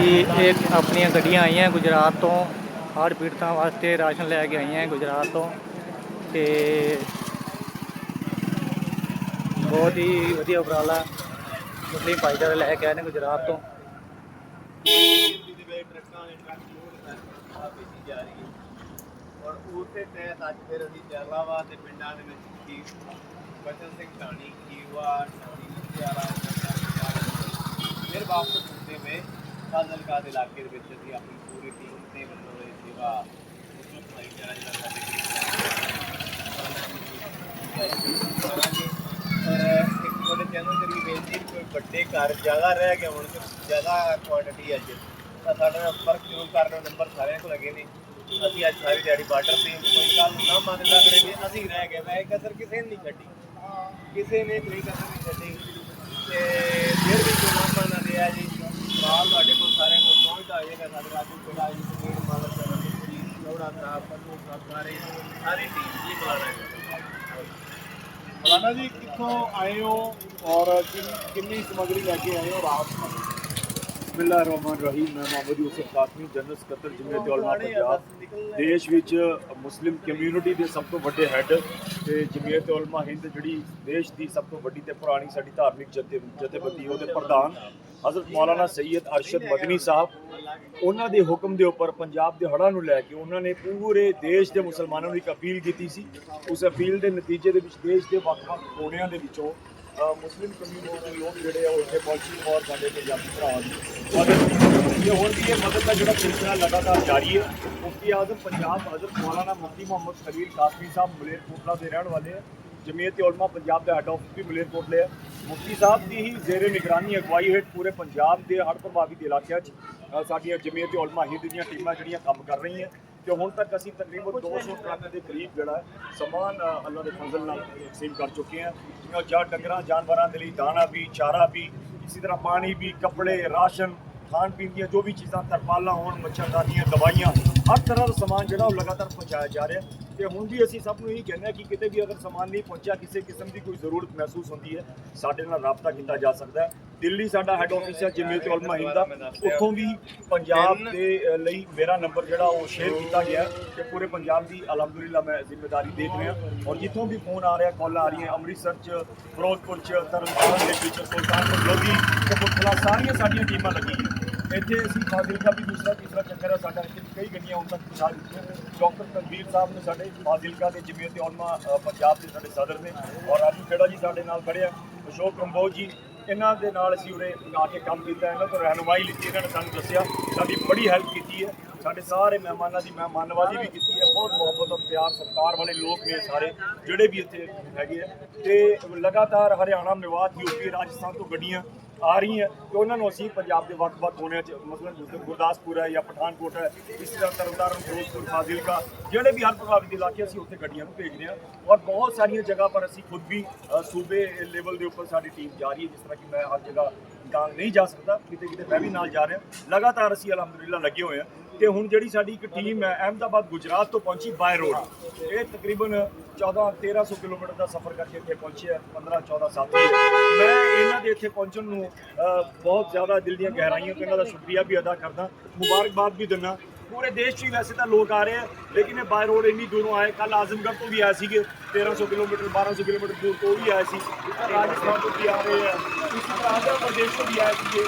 ਜੀ, ਇਹ ਆਪਣੀਆਂ ਗੱਡੀਆਂ ਆਈਆਂ ਗੁਜਰਾਤ ਤੋਂ। ਹੜ੍ਹ ਪੀੜਤਾਂ ਵਾਸਤੇ ਰਾਸ਼ਨ ਲੈ ਕੇ ਆਈਆਂ ਗੁਜਰਾਤ ਤੋਂ। ਤੇ ਬਹੁਤ ਹੀ ਵਧੀਆ ਉਪਰਾਲਾ ਮੁਸਲਿਮ ਭਾਈਚਾਰਾ ਲੈ ਕੇ ਆਏ ਨੇ ਗੁਜਰਾਤ ਤੋਂ। ਔਰ ਉਸੇ ਤਹਿਤ ਅੱਜ ਫਿਰ ਅਸੀਂ ਜਲਾਲਾਬਾਦ ਦੇ ਪਿੰਡਾਂ ਦੇ ਵਿੱਚ ਕੀ ਬਚਨ ਸਿੰਘ ਢਾਣੀ ਕੀਵਾ ਢਾਣੀ ਮੁਖਿਆਲਾ ਫਿਰ ਵਾਪਸ ਹੁੰਦੇ ਹੋਏ ਫਾਜ਼ਿਲਕਾ ਦੇ ਇਲਾਕੇ ਦੇ ਵਿੱਚ ਅਸੀਂ ਆਪਣੀ ਪੂਰੀ ਟੀਮ ਦੇ ਵੱਲੋਂ ਇਹ ਸੇਵਾ ਮੁਸਲਿਮ ਭਾਈਚਾਰਾ ਜਿਹੜਾ ਸਾਡੇ ਔਰ ਇੱਕ ਤੁਹਾਡੇ ਚੈਨਲ ਤੇ ਬੇਨਤੀ ਕੋਈ ਵੱਡੇ ਘਰ ਜ਼ਿਆਦਾ ਰਹਿ ਗਿਆ ਹੁਣ ਤੇ ਜ਼ਿਆਦਾ ਕੁਆਂਟੀਟੀ ਅੱਜ ਤਾਂ ਸਾਡੇ ਨਾਲ ਫ਼ਰਕ ਜ਼ਰੂਰ ਕਰਨ ਨੰਬਰ ਸਾਰਿਆਂ ਕੋਲ ਲੱਗੇ ਨੇ। ਅਸੀਂ ਅੱਜ ਸਾਰੀ ਦਿਹਾੜੀ ਬਾਰਡਰ ਤੇ ਕੋਈ ਗੱਲ ਨਾ ਮੰਨ ਲੱਗ ਰਹੇ ਨੇ ਅਸੀਂ ਰਹਿ ਗਏ, ਮੈਂ ਕਸਰ ਕਿਸੇ ਨੇ ਨਹੀਂ ਛੱਡੀ। ਕਿਸੇ ਨੇ ਕੋਈ ਕਸਰ ਨਹੀਂ ਛੱਡੀ ਤੇ ਫਿਰ ਵੀ ਕੋਈ ਨਾ ਮੰਨ ਰਿਹਾ ਜੀ ਮਾਲ ਤੁਹਾਡੇ ਕੋਲ ਸਾਰਿਆਂ ਕੋਲ ਪਹੁੰਚਦਾ ਹੋਏਗਾ ਸਾਡੇ ਰਾਜੂ ਕੋਲਾ ਜੀ ਸੁਨੀਲ ਮਾਲਕ ਸਾਹਿਬ ਜੀ ਲੋੜਾ ਸਾਹਿਬ ਪੰਨੂ ਸਾਹਿਬ ਸਾਰੇ ਸਾਰੀ ਟੀਮ ਜੀ ਬੁਲਾਣਾ ਹੈ। ਮਲਾਨਾ ਜੀ ਕਿੱਥੋਂ ਆਏ ਹੋ ਔਰ ਕਿੰਨ- ਸਮੱਗਰੀ ਲੈ ਕੇ ਆਏ ਹੋ ਰਾਹਤ ਨਾਲ ਬਿਸਮਿਲ੍ਲਾਹਿਰ ਰਹਿਮਾਨ ਰਹੀਮ ਮੈਂ ਮੁਹੰਮਦ ਯੂਸਫ ਕਾਸਮੀ ਜਨਰਲ ਸਕੱਤਰ ਜਮੀਅਤ ਉਲਮਾ ਪੰਜਾਬ। ਦੇਸ਼ ਵਿੱਚ ਮੁਸਲਿਮ ਕਮਿਊਨਿਟੀ ਦੇ ਸਭ ਤੋਂ ਵੱਡੇ ਹੈੱਡ ਤੇ ਜਮੀਅਤ ਉਲਮਾ ਹਿੰਦ ਜਿਹੜੀ ਦੇਸ਼ ਦੀ ਸਭ ਤੋਂ ਵੱਡੀ ਤੇ ਪੁਰਾਣੀ ਸਾਡੀ ਧਾਰਮਿਕ ਜਥੇ ਜਥੇਬੰਦੀ ਉਹਦੇ ਪ੍ਰਧਾਨ ਹਜ਼ਰਤ ਮੌਲਾਨਾ ਸੈਯਦ ਅਰਸ਼ਦ ਮਦਨੀ ਸਾਹਿਬ ਉਹਨਾਂ ਦੇ ਹੁਕਮ ਦੇ ਉੱਪਰ ਪੰਜਾਬ ਦੇ ਹੜ੍ਹਾਂ ਨੂੰ ਲੈ ਕੇ ਉਹਨਾਂ ਨੇ ਪੂਰੇ ਦੇਸ਼ ਦੇ ਮੁਸਲਮਾਨਾਂ ਨੂੰ ਇੱਕ ਅਪੀਲ ਕੀਤੀ ਸੀ। ਉਸ ਅਪੀਲ ਦੇ ਨਤੀਜੇ ਦੇ ਵਿੱਚ ਦੇਸ਼ ਦੇ ਵੱਖ-ਵੱਖ ਕੋਨਿਆਂ ਦੇ ਵਿੱਚੋਂ ਮੁਸਲਿਮ ਕਮਿਊਨਿਟੀ ਦੇ ਲੋਕ ਜਿਹੜੇ ਆ, ਉਹ ਇੱਥੇ ਔਰ ਸਾਡੇ ਪੰਜਾਬੀ ਭਰਾਵਾਂ ਦੀ ਮਦਦ ਇਹ ਹੋਰ ਵੀ ਇਹ ਮਦਦ ਦਾ ਜਿਹੜਾ ਸਿਲਸਿਲਾ ਲਗਾਤਾਰ ਜਾਰੀ ਹੈ, ਮੁਫਤੀ ਆਜ਼ਮ ਪੰਜਾਬ ਹਜ਼ਰਤ ਮੌਲਾਨਾ ਮੁਫਤੀ ਮੁਹੰਮਦ ਖਲੀਲ ਕਾਸਮੀ ਸਾਹਿਬ ਮਲੇਰਕੋਟਲਾ ਦੇ ਰਹਿਣ ਵਾਲੇ ਹੈ ਜਮੀਅਤ ਉਲਮਾ ਪੰਜਾਬ ਦਾ ਹੈੱਡ ਆਫਿਸ ਵੀ ਮਲੇਰਕੋਟਲੇ ਆ। ਮੁਫਤੀ ਸਾਹਿਬ ਦੀ ਹੀ ਜ਼ੇਰੇ ਨਿਗਰਾਨੀ ਅਗਵਾਈ ਹੇਠ ਪੂਰੇ ਪੰਜਾਬ ਦੇ ਹੜ੍ਹ ਪ੍ਰਭਾਵਿਤ ਇਲਾਕਿਆਂ 'ਚ ਸਾਡੀਆਂ ਜਮੀਅਤ ਉਲਮਾ ਹਿੰਦ ਦੀਆਂ ਟੀਮਾਂ ਜਿਹੜੀਆਂ ਕੰਮ ਕਰ ਰਹੀਆਂ ਤੇ ਹੁਣ ਤੱਕ ਅਸੀਂ ਤਕਰੀਬਨ 200 ਟਰੱਕ ਦੇ ਕਰੀਬ ਜਿਹੜਾ ਸਮਾਨ ਅ, ਅੱਲਾ ਦੇ ਫਜ਼ਲ ਨਾਲ ਤਕਸੀਮ ਕਰ ਚੁੱਕੇ ਹਾਂ। ਜਾਂ ਡੰਗਰਾਂ ਜਾਨਵਰਾਂ ਦੇ ਲਈ ਦਾਣਾ ਵੀ ਚਾਰਾ ਵੀ ਇਸੇ ਤਰ੍ਹਾਂ ਪਾਣੀ ਵੀ ਕੱਪੜੇ ਰਾਸ਼ਨ ਖਾਣ ਪੀਣ ਦੀਆਂ ਜੋ ਵੀ ਚੀਜ਼ਾਂ ਤਰਪਾਲਾਂ ਹੋਣ ਮੱਛਰਦਾਨੀਆਂ ਦਵਾਈਆਂ ਹਰ ਤਰ੍ਹਾਂ ਦਾ ਸਮਾਨ ਜਿਹੜਾ ਉਹ ਲਗਾਤਾਰ ਪਹੁੰਚਾਇਆ ਜਾ ਰਿਹਾ। ਤੇ ਹੁਣ ਵੀ ਅਸੀਂ ਸਭ ਨੂੰ ਇਹੀ ਕਹਿੰਦੇ ਹਾਂ ਕਿ ਕਿਤੇ ਵੀ ਅਗਰ ਸਮਾਨ ਨਹੀਂ ਪਹੁੰਚਿਆ ਕਿਸੇ ਕਿਸਮ ਦੀ ਕੋਈ ਜ਼ਰੂਰਤ ਮਹਿਸੂਸ ਹੁੰਦੀ ਹੈ ਸਾਡੇ ਨਾਲ ਰਾਬਤਾ ਕੀਤਾ ਜਾ ਸਕਦਾ ਹੈ। ਦਿੱਲੀ ਸਾਡਾ ਹੈੱਡ ਆਫਿਸ ਹੈ ਜਮੀਅਤ ਉਲਮਾ ਹਿੰਦ ਦਾ। ਉੱਥੋਂ ਵੀ ਪੰਜਾਬ ਦੇ ਲਈ ਮੇਰਾ ਨੰਬਰ ਜਿਹੜਾ ਉਹ ਸ਼ੇਅਰ ਕੀਤਾ ਗਿਆ ਤੇ ਪੂਰੇ ਪੰਜਾਬ ਦੀ ਅਲਹਮਦੁਲਿਲਾ ਮੈਂ ਜ਼ਿੰਮੇਵਾਰੀ ਦੇਖ ਰਿਹਾ ਔਰ ਜਿੱਥੋਂ ਵੀ ਫੋਨ ਆ ਰਿਹਾ ਕਾਲਾਂ ਆ ਰਹੀਆਂ ਅੰਮ੍ਰਿਤਸਰ ਚ ਫਿਰੋਜ਼ਪੁਰ ਚ ਤਰਨਤਾਰਨ ਦੇ ਵਿੱਚ ਸੁਲਤਾਨਪੁਰ ਲੋਧੀ ਕਪੂਰਥਲਾ ਸਾਰੀਆਂ ਸਾਡੀਆਂ ਟੀਮਾਂ ਲੱਗੀਆਂ। ਇੱਥੇ ਅਸੀਂ ਫਾਜ਼ਿਲਕਾ ਵੀ ਦੂਸਰਾ ਤੀਸਰਾ ਚੱਕਰ ਹੈ ਸਾਡਾ ਇੱਥੇ ਕਈ ਗੱਡੀਆਂ ਹੁਣ ਤੱਕ ਪਹੁੰਚਾ ਦਿੱਤੀਆਂ। ਡਾਕਟਰ ਤਨਵੀਰ ਸਾਹਿਬ ਨੇ ਸਾਡੇ ਫਾਜ਼ਿਲਕਾ ਦੇ ਜਿਵੇਂ ਉਲਮਾ ਅ, ਪੰਜਾਬ ਦੇ ਸਾਡੇ ਸਦਰ ਨੇ ਔਰ ਰਾਜੂ ਖੇੜਾ ਜੀ ਸਾਡੇ ਨਾਲ ਖੜੇ ਅਸ਼ੋਕ ਕੰਬੋਜ ਜੀ ਇਹਨਾਂ ਦੇ ਨਾਲ ਅਸੀਂ ਉਰੇ ਆ ਕੇ ਕੰਮ ਕੀਤਾ ਇਹਨਾਂ ਤੋਂ ਰਹਿਨੁਮਾਈ ਲਿੱਤੀ ਇਹਨਾਂ ਨੇ ਸਾਨੂੰ ਦੱਸਿਆ ਸਾਡੀ ਬੜੀ ਹੈਲਪ ਕੀਤੀ ਹੈ ਸਾਡੇ ਸਾਰੇ ਮਹਿਮਾਨਾਂ ਦੀ ਮਹਿਮਾਨਵਾਜ਼ੀ ਵੀ ਕੀਤੀ ਹੈ ਬਹੁਤ ਮੁਹੱਬਤ ਔਰ ਪਿਆਰ ਸਤਿਕਾਰ ਵਾਲੇ ਲੋਕ ਨੇ ਸਾਰੇ ਜਿਹੜੇ ਵੀ ਇੱਥੇ ਹੈਗੇ ਆ। ਤੇ ਲਗਾਤਾਰ ਹਰਿਆਣਾ ਮੇਵਾਤ ਯੂਪੀ ਰਾਜਸਥਾਨ ਤੋਂ ਗੱਡੀਆਂ ਆ ਰਹੀ ਹੈ ਤੇ ਉਹਨਾਂ ਨੂੰ ਅਸੀਂ ਪੰਜਾਬ ਦੇ ਵੱਖ-ਵੱਖ ਕੋਨਿਆਂ 'ਚ ਮਸਲਨ ਗੁਰ- ਗੁਰਦਾਸਪੁਰ ਹੈ ਜਾਂ ਪਠਾਨਕੋਟ ਹੈ, ਇਸ ਤਰ੍ਹਾਂ ਤਰਨਤਾਰਨ, ਫਿਰੋਜ਼ਪੁਰ, ਫਾਜ਼ਿਲਕਾ, ਜਿਹੜੇ ਵੀ ਹਰ ਪ੍ਰਭਾਵਿਤ ਇਲਾਕੇ ਅਸੀਂ ਉੱਥੇ ਗੱਡੀਆਂ ਨੂੰ ਭੇਜ ਰਹੇ ਹਾਂ ਔਰ ਬਹੁਤ ਸਾਰੀਆਂ ਜਗ੍ਹਾ ਪਰ ਅਸੀਂ ਖੁਦ ਵੀ ਸੂਬੇ ਲੈਵਲ ਦੇ ਉੱਪਰ ਸਾਡੀ ਟੀਮ ਜਾ ਰਹੀ ਹੈ, ਜਿਸ ਤਰ੍ਹਾਂ ਕਿ ਮੈਂ ਹਰ ਜਗ੍ਹਾ ਨਾਲ ਨਹੀਂ ਜਾ ਸਕਦਾ ਕਿਤੇ ਕਿਤੇ ਮੈਂ ਵੀ ਨਾਲ ਜਾ ਰਿਹਾ। ਲਗਾਤਾਰ ਅਸੀਂ ਅਲਹਮਦੁਲਿਲਾ ਲੱਗੇ ਹੋਏ ਹਾਂ। ਤੇ ਹੁਣ ਜਿਹੜੀ ਸਾਡੀ ਇੱਕ ਟੀਮ ਹੈ ਅਹਿਮਦਾਬਾਦ ਗੁਜਰਾਤ ਤੋਂ ਪਹੁੰਚੀ ਬਾਏ ਰੋਡ। ਇਹ ਤਕਰੀਬਨ 14 1300 ਕਿਲੋਮੀਟਰ ਦਾ ਸਫ਼ਰ ਕਰਕੇ ਇੱਥੇ ਪਹੁੰਚੇ ਆ 15 14 ਸਾਥੀ। ਮੈਂ ਇਹਨਾਂ ਦੇ ਇੱਥੇ ਪਹੁੰਚਣ ਨੂੰ ਬਹੁਤ ਜ਼ਿਆਦਾ ਦਿਲ ਦੀਆਂ ਗਹਿਰਾਈਆਂ ਤੋਂ ਇਹਨਾਂ ਦਾ ਸ਼ੁਕਰੀਆ ਵੀ ਅਦਾ ਕਰਦਾ। ਮੁਬਾਰਕਬਾਦ ਵੀ ਦਿੰਦਾ। ਪੂਰੇ ਦੇਸ਼ 'ਚ ਹੀ ਵੈਸੇ ਤਾਂ ਲੋਕ ਆ ਰਹੇ ਆ, ਲੇਕਿਨ ਇਹ ਬਾਈ ਰੋਡ ਇੰਨੀ ਦੂਰੋਂ ਆਏ ਕੱਲ ਆਜ਼ਮਗੜ੍ਹ ਤੋਂ ਵੀ ਆਏ ਸੀਗੇ 1300 ਕਿਲੋਮੀਟਰ 1200 ਕਿਲੋਮੀਟਰ ਦੂਰ ਤੋਂ ਵੀ ਆਏ ਸੀ। ਰਾਜਸਥਾਨ ਤੋਂ ਵੀ ਆ ਰਹੇ ਆ ਇਸੇ ਤਰ੍ਹਾਂ ਆਂਧਰਾ ਪ੍ਰਦੇਸ਼ ਤੋਂ ਵੀ ਆਏ ਸੀਗੇ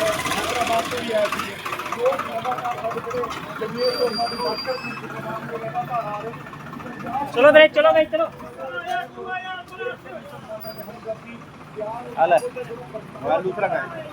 ਹੈਦਰਾਬਾਦ ਤੋਂ ਵੀ ਆਏ ਸੀਗੇ। ਲੋਕ ਲਗਾਤਾਰ ਸਾਡੇ ਕੋਲੇ ਜਮੀਅਤ ਤੋਂ ਉਹਨਾਂ ਦੇ ਡਾਕਟਰ ਦੀ ਦੁਕਾਨ ਤੋਂ ਲਗਾਤਾਰ ਆ ਰਹੇ ਚਲੋ ਵੀਰੇ ਚਲੋ ਵੀਰੇ ਚਲੋ ਹਾਲ ਹੈ ਦੂਸਰਾ ਕਰ